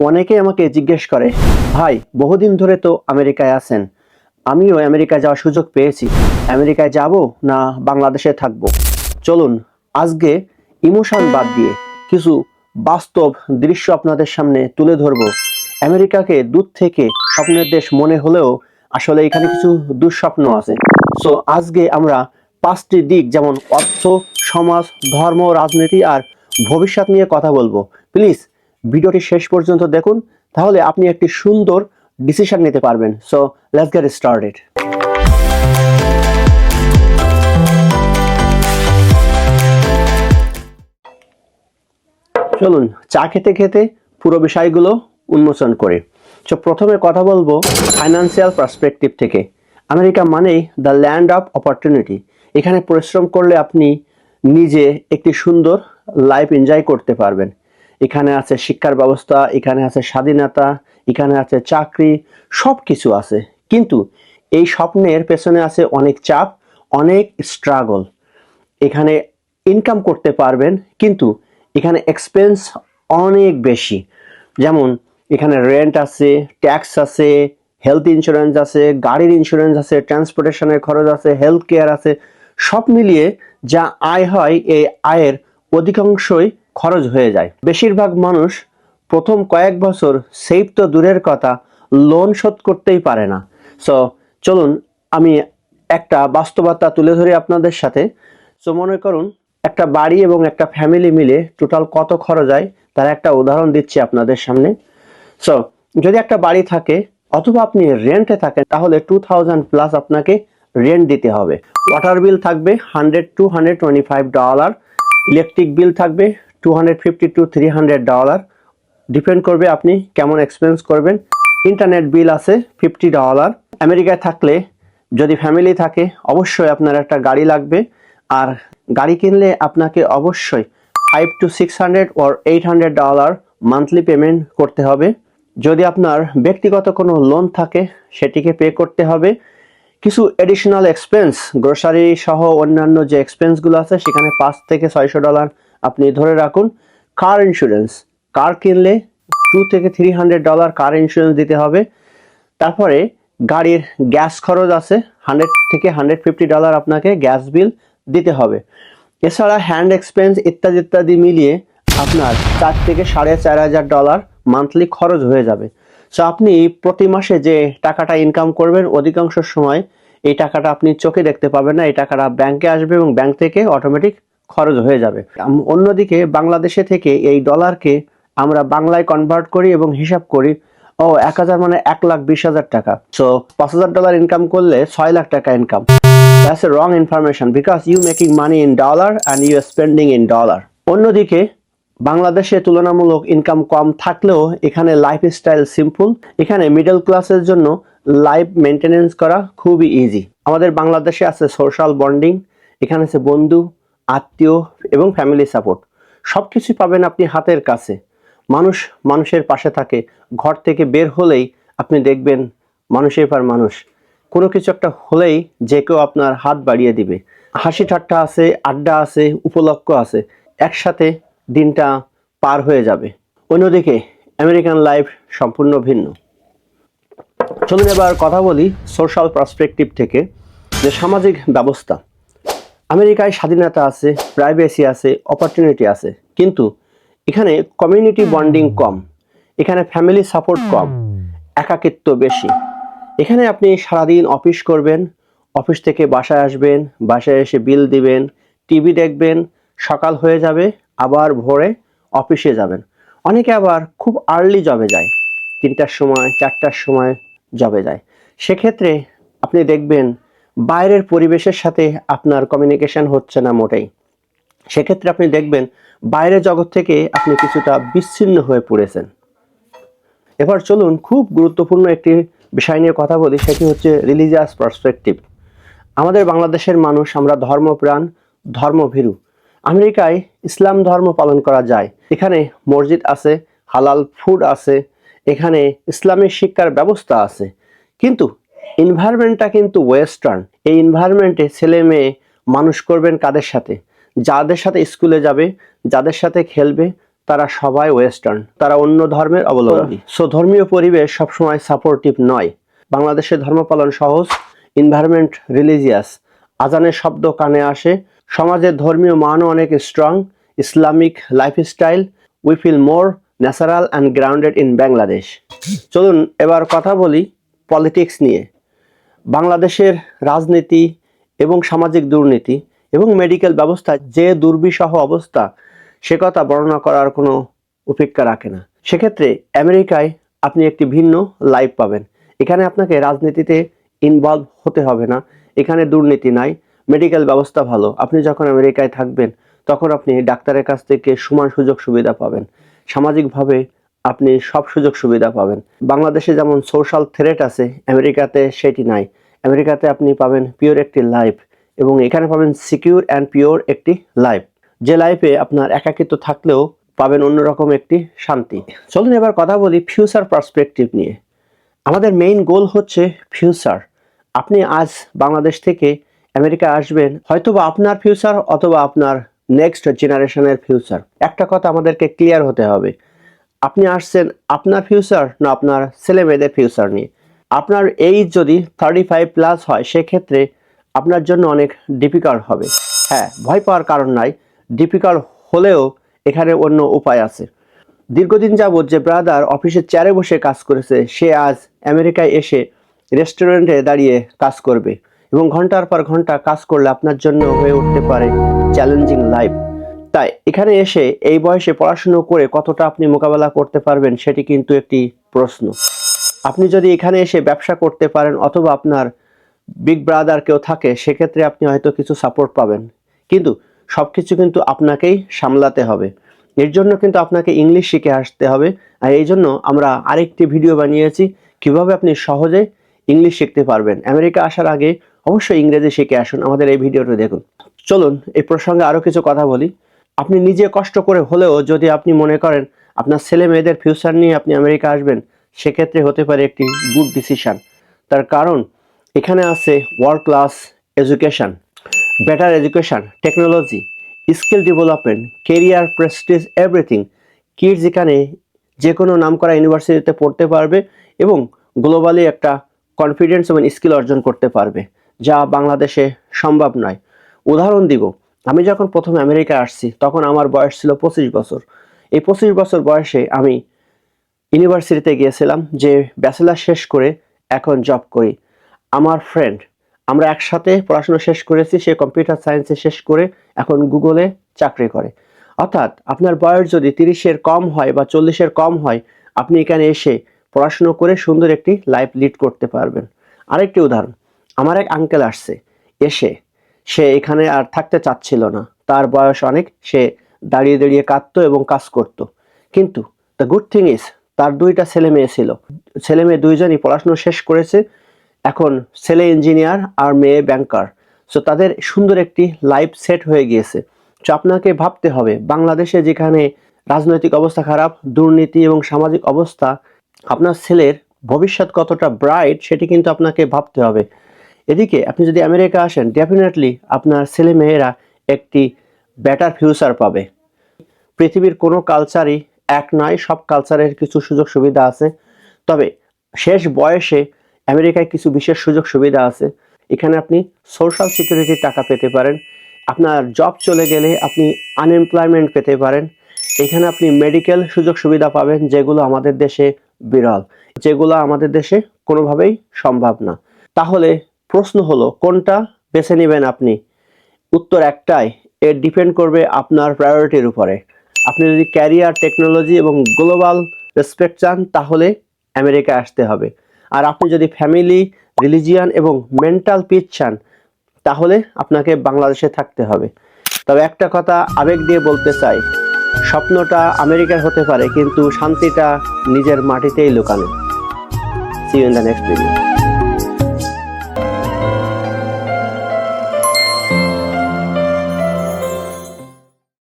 অনেকেই আমাকে জিজ্ঞেস করে, ভাই, বহুদিন ধরে তো আমেরিকায় আছেন। আমিও আমেরিকায় যাওয়ার সুযোগ পেয়েছি। আমেরিকায় যাব না বাংলাদেশে থাকব? চলুন, আজকে ইমোশন বাদ দিয়ে কিছু বাস্তব দৃশ্য আপনাদের সামনে তুলে ধরব। আমেরিকাকে দূর থেকে স্বপ্নের দেশ মনে হলেও আসলে এখানে কিছু দুঃস্বপ্ন আছে। সো আজকে আমরা পাঁচটি দিক যেমন অর্থ, সমাজ, ধর্ম, রাজনীতি আর ভবিষ্যৎ নিয়ে কথা বলব। প্লিজ ভিডিওটি শেষ পর্যন্ত দেখুন, তাহলে আপনি একটি সুন্দর ডিসিশন নিতে পারবেন। সো লেটস গেট স্টার্টেড চলুন, চা খেতে খেতে পুরো বিষয়গুলো উন্মোচন করে। তো প্রথমে কথা বলব ফাইন্যান্সিয়াল পার্সপেক্টিভ থেকে। আমেরিকা মানেই দ্য ল্যান্ড অফ অপরচুনিটি এখানে পরিশ্রম করলে আপনি নিজে একটি সুন্দর লাইফ এনজয় করতে পারবেন। এখানে আছে শিক্ষার ব্যবস্থা, এখানে আছে স্বাধীনতা, এখানে আছে চাকরি সব কিছু আছে। কিন্তু এই স্বপ্নের পেছনে আছে অনেক চাপ, অনেক স্ট্রাগল এখানে ইনকাম করতে পারবেন, কিন্তু এখানে এক্সপেন্স অনেক বেশি। যেমন এখানে রেন্ট আছে ট্যাক্স আছে হেলথ ইন্স্যুরেন্স আছে, গাড়ির ইন্স্যুরেন্স আছে ট্রান্সপোর্টেশনের খরচ আছে হেলথ কেয়ার আছে। সব মিলিয়ে যা আয় হয়, এই আয়ের অধিকাংশই খরচ হয়ে যায়। বেশিরভাগ মানুষ প্রথম কয়েক বছর সেভ তো দূরের কথা লোন শোধ করতেই পারে না। সো চলুন, আমি একটা বাস্তবতা তুলে ধরি আপনাদের সাথে। সো মনে করুন, একটা বাড়ি এবং একটা ফ্যামিলি মিলে টোটাল কত খরচ হয়, তার একটা উদাহরণ দিচ্ছি আপনাদের সামনে। সো যদি একটা বাড়ি থাকে অথবা আপনি রেন্টে থাকেন, তাহলে টু থাউজেন্ড প্লাস আপনাকে রেন্ট দিতে হবে। ওয়াটার বিল থাকবে hundred to hundred twenty five dollar electric bill থাকবে two hundred fifty to three hundred dollar depend করবে আপনি কেমন এক্সপেন্স করবেন। ইন্টারনেট বিল আছে ফিফটি ডলার আমেরিকায় থাকলে যদি ফ্যামিলি থাকে, অবশ্যই আপনার একটা গাড়ি লাগবে। আর গাড়ি কিনলে আপনাকে অবশ্যই five to six hundred or eight hundred dollar monthly payment করতে হবে। যদি আপনার ব্যক্তিগত কোনো লোন থাকে, সেটিকে পে করতে হবে। কিছু এডিশনাল এক্সপেন্স গ্রোসারি সহ অন্যান্য যে এক্সপেন্সগুলো আছে, সেখানে পাঁচ থেকে ছয়শো ডলার আপনি ধরে রাখুন কার ইন্স্যুরেন্স কার কিনলে টু থেকে three hundred dollar car insurance দিতে হবে। তারপরে গাড়ির গ্যাস খরচ আছে হান্ড্রেড থেকে হান্ড্রেড ফিফটি ডলার আপনাকে গ্যাস বিল দিতে হবে। এছাড়া হ্যান্ড এক্সপেন্স ইত্যাদি ইত্যাদি মিলিয়ে আপনার চার থেকে সাড়ে চার হাজার ডলার মান্থলি খরচ হয়ে যাবে। সো আপনি প্রতি মাসে যে টাকাটা ইনকাম করবেন, অধিকাংশ সময় এই টাকাটা আপনি চোখে দেখতে পাবেন না, এই টাকাটা ব্যাংকে আসবে এবং ব্যাংক থেকে অটোমেটিক খরচ হয়ে যাবে। অন্যদিকে বাংলাদেশে থেকে এই ডলারকে আমরা বাংলায় কনভার্ট করি এবং হিসাব করি। ও, এক হাজার মানে এক লাখ বিশ হাজার টাকা। সো পাঁচ হাজার ডলার ইনকাম করলে ছয় লাখ টাকা income That's a wrong information because you making money in dollar and you spending in dollar. অন্যদিকে, বাংলাদেশে তুলনামূলক ইনকাম কম থাকলেও এখানে লাইফস্টাইল সিম্পল এখানে মিডল ক্লাসের জন্য লাইফ মেনটেনেন্স করা খুবই ইজি আমাদের বাংলাদেশে আছে সোশ্যাল বন্ডিং এখানে আছে বন্ধু। আত্মীয় এবং ফ্যামিলি সাপোর্ট সব কিছুই পাবেন আপনি হাতের কাছে। মানুষ মানুষের পাশে থাকে, ঘর থেকে বের হলেই আপনি দেখবেন মানুষের পর মানুষ। কোনো কিছু একটা হলেই যে কেউ আপনার হাত বাড়িয়ে দিবে। হাসি ঠাট্টা আছে, আড্ডা আছে, উপলক্ষ আছে, একসাথে দিনটা পার হয়ে যাবে। অন্যদিকে আমেরিকান লাইফ সম্পূর্ণ ভিন্ন। চলুন এবার কথা বলি সোশ্যাল পার্সপেক্টিভ থেকে, যে সামাজিক ব্যবস্থা। আমেরিকায় স্বাধীনতা আছে প্রাইভেসি আছে অপরচুনিটি আছে। কিন্তু এখানে কমিউনিটি বন্ডিং কম এখানে ফ্যামিলি সাপোর্ট কম একাকিত্ব বেশি। এখানে আপনি সারাদিন অফিস করবেন অফিস থেকে বাসায় আসবেন বাসায় এসে বিল দিবেন টিভি দেখবেন সকাল হয়ে যাবে আবার ভোরে অফিসে যাবেন। অনেকে আবার খুব আর্লি জবে যায় তিনটার সময় চারটার সময় জবে যায়। সেক্ষেত্রে আপনি দেখবেন বাইরের পরিবেশের সাথে আপনার কমিউনিকেশন হচ্ছে না মোটেই। সেক্ষেত্রে আপনি দেখবেন বাইরের জগৎ থেকে আপনি কিছুটা বিচ্ছিন্ন হয়ে পড়েছেন। এবার চলুন খুব গুরুত্বপূর্ণ একটি বিষয় নিয়ে কথা বলি, সেটি হচ্ছে রিলিজিয়াস পার্সপেক্টিভ আমাদের বাংলাদেশের মানুষ, আমরা ধর্মপ্রাণ, ধর্মভীরু। আমেরিকায় ইসলাম ধর্ম পালন করা যায়। এখানে মসজিদ আছে, হালাল ফুড আছে, এখানে ইসলামিক শিক্ষার ব্যবস্থা আছে। কিন্তু এনভায়রনমেন্টটা কিন্তু ওয়েস্টার্ন এই এনভায়রনমেন্টে ছেলে মেয়ে মানুষ করবেন কাদের সাথে? যাদের সাথে স্কুলে যাবে যাদের সাথে খেলবে তারা সবাই ওয়েস্টার্ন তারা অন্য ধর্মের অবলম্বী। সো ধর্মীয় পরিবেশ সবসময় সাপোর্টিভ নয়। বাংলাদেশে ধর্ম পালন সহজ এনভায়রনমেন্ট রিলিজিয়াস আজানের শব্দ কানে আসে। সমাজের ধর্মীয় মানও অনেক strong Islamic lifestyle we feel more natural and grounded in Bangladesh চলুন এবার কথা বলি পলিটিক্স নিয়ে। বাংলাদেশের রাজনীতি এবং সামাজিক দুর্নীতি এবং মেডিকেল ব্যবস্থা যে দুর্বিষহ অবস্থা, সে কথা বর্ণনা করার কোনো উপেক্ষা রাখে না। সেক্ষেত্রে আমেরিকায় আপনি একটি ভিন্ন লাইফ পাবেন। এখানে আপনাকে রাজনীতিতে ইনভলভ হতে হবে না। এখানে দুর্নীতি নাই মেডিকেল ব্যবস্থা ভালো। আপনি যখন আমেরিকায় থাকবেন, তখন আপনি ডাক্তারের কাছ থেকে সমান সুযোগ সুবিধা পাবেন। সামাজিকভাবে আপনি সব সুযোগ সুবিধা পাবেন। বাংলাদেশে যেমন সোশ্যাল থ্রেট আছে, আমেরিকাতে সেটি নাই। আমেরিকাতে আপনি পাবেন পিওর একটি লাইফ এবং এখানে পাবেন সিকিউর অ্যান্ড পিওর একটি লাইফ যে লাইফে আপনার একাকিত্ব থাকলেও পাবেন অন্যরকম একটি শান্তি। চলুন এবার কথা বলি ফিউচার পার্সপেক্টিভ নিয়ে। আমাদের মেইন গোল হচ্ছে ফিউচার আপনি আজ বাংলাদেশ থেকে আমেরিকা আসবেন, হয়তোবা আপনার ফিউচার অথবা আপনার নেক্সট জেনারেশনের ফিউচার একটা কথা আমাদেরকে ক্লিয়ার হতে হবে। আপনি আসছেন আপনার ফিউচার না আপনার ছেলে মেয়েদের ফিউচার নিয়ে? আপনার এইজ যদি থার্টি ফাইভ প্লাস হয়, সেক্ষেত্রে আপনার জন্য অনেক ডিফিকাল্ট হবে। হ্যাঁ ভয় পাওয়ার কারণ নাই। ডিফিকাল্ট হলেও এখানে অন্য উপায় আছে। দীর্ঘদিন যাবৎ যে ব্রাদার অফিসের চেয়ারে বসে কাজ করেছে, সে আজ আমেরিকায় এসে রেস্টুরেন্টে দাঁড়িয়ে কাজ করবে। এবং ঘণ্টার পর ঘণ্টা কাজ করলে আপনার জন্য হয়ে উঠতে পারে চ্যালেঞ্জিং লাইফ তাই এখানে এসে এই বয়সে পড়াশুনো করে কতটা আপনি মোকাবেলা করতে পারবেন সেটি কিন্তু একটি প্রশ্ন। আপনি যদি এখানে এসে ব্যবসা করতে পারেন অথবা আপনার বিগ ব্রাদার কেউ থাকে, সেক্ষেত্রে আপনি হয়তো কিছু সাপোর্ট পাবেন। কিন্তু সব কিছু কিন্তু আপনাকেই সামলাতে হবে। এর জন্য কিন্তু আপনাকে ইংলিশ শিখে আসতে হবে। আর এই জন্য আমরা আরেকটি ভিডিও বানিয়েছি, কীভাবে আপনি সহজে ইংলিশ শিখতে পারবেন। আমেরিকা আসার আগে অবশ্যই ইংরেজি শিখে আসুন আমাদের এই ভিডিওটি দেখুন। চলুন, এই প্রসঙ্গে আরও কিছু কথা বলি। আপনি নিজে কষ্ট করে হলেও যদি আপনি মনে করেন আপনার ছেলে মেয়েদের ফিউচার নিয়ে আপনি আমেরিকা আসবেন, সেক্ষেত্রে হতে পারে একটি গুড ডিসিশন তার কারণ এখানে আছে world class education better education technology skill development career prestige everything kids এখানে যে কোনো নামকরা ইউনিভার্সিটিতে পড়তে পারবে এবং গ্লোবালি একটা কনফিডেন্স এবং স্কিল অর্জন করতে পারবে, যা বাংলাদেশে সম্ভব নয়। উদাহরণ দিব আমি যখন প্রথম আমেরিকা আসছি, তখন আমার বয়স ছিল পঁচিশ বছর। এই পঁচিশ বছর বয়সে আমি ইউনিভার্সিটিতে গিয়েছিলাম, যে ব্যাচেলার শেষ করে এখন জব করি। আমার ফ্রেন্ড আমরা একসাথে পড়াশোনা শেষ করেছি, সে কম্পিউটার সায়েন্সে শেষ করে এখন গুগলে চাকরি করে। অর্থাৎ আপনার বয়স যদি তিরিশের কম হয় বা চল্লিশের কম হয়, আপনি এখানে এসে পড়াশুনো করে সুন্দর একটি লাইফ লিড করতে পারবেন। আরেকটি উদাহরণ, আমার এক আঙ্কেল আসছে, এসে সে এখানে আর থাকতে চাচ্ছিল না। তার বয়স অনেক, সে দাঁড়িয়ে দাঁড়িয়ে কাঁদতো এবং কাজ করত। কিন্তু দ্য গুড থিং ইজ তার দুইটা ছেলে মেয়ে ছিল। ছেলে মেয়ে দুইজনই পড়াশুনো শেষ করেছে। এখন ছেলে ইঞ্জিনিয়ার আর মেয়ে ব্যাংকার সো তাদের সুন্দর একটি লাইফ সেট হয়ে গিয়েছে। তো আপনাকে ভাবতে হবে, বাংলাদেশে যেখানে রাজনৈতিক অবস্থা খারাপ, দুর্নীতি এবং সামাজিক অবস্থা, আপনার ছেলের ভবিষ্যৎ কতটা ব্রাইট সেটি কিন্তু আপনাকে ভাবতে হবে। এদিকে আপনি যদি আমেরিকা আসেন ডেফিনেটলি আপনার ছেলে মেয়েরা একটি বেটার ফিউচার পাবে। পৃথিবীর কোনো কালচারই এক নয়, সব কালচারের কিছু সুযোগ সুবিধা আছে। তবে শেষ বয়সে আমেরিকায় কিছু বিশেষ সুযোগ সুবিধা আছে। এখানে আপনি সোশ্যাল সিকিউরিটির টাকা পেতে পারেন। আপনার জব চলে গেলে আপনি আনএমপ্লয়মেন্ট পেতে পারেন। এখানে আপনি মেডিকেল সুযোগ সুবিধা পাবেন, যেগুলো আমাদের দেশে বিরল। যেগুলো আমাদের দেশে কোনোভাবেই সম্ভব না। তাহলে প্রশ্ন হলো, কোনটা বেছে নেবেন আপনি? উত্তর একটাই এর ডিপেন্ড করবে আপনার প্রায়োরিটির উপরে। আপনি যদি ক্যারিয়ার টেকনোলজি এবং গ্লোবাল রেসপেক্ট চান, তাহলে আমেরিকা আসতে হবে। আর আপনি যদি ফ্যামিলি রিলিজিয়ান এবং মেন্টাল পিস চান, তাহলে আপনাকে বাংলাদেশে থাকতে হবে। তবে একটা কথা আবেগ দিয়ে বলতে চাই, স্বপ্নটা আমেরিকার হতে পারে, কিন্তু শান্তিটা নিজের মাটিতেই লুকানো। See in the next video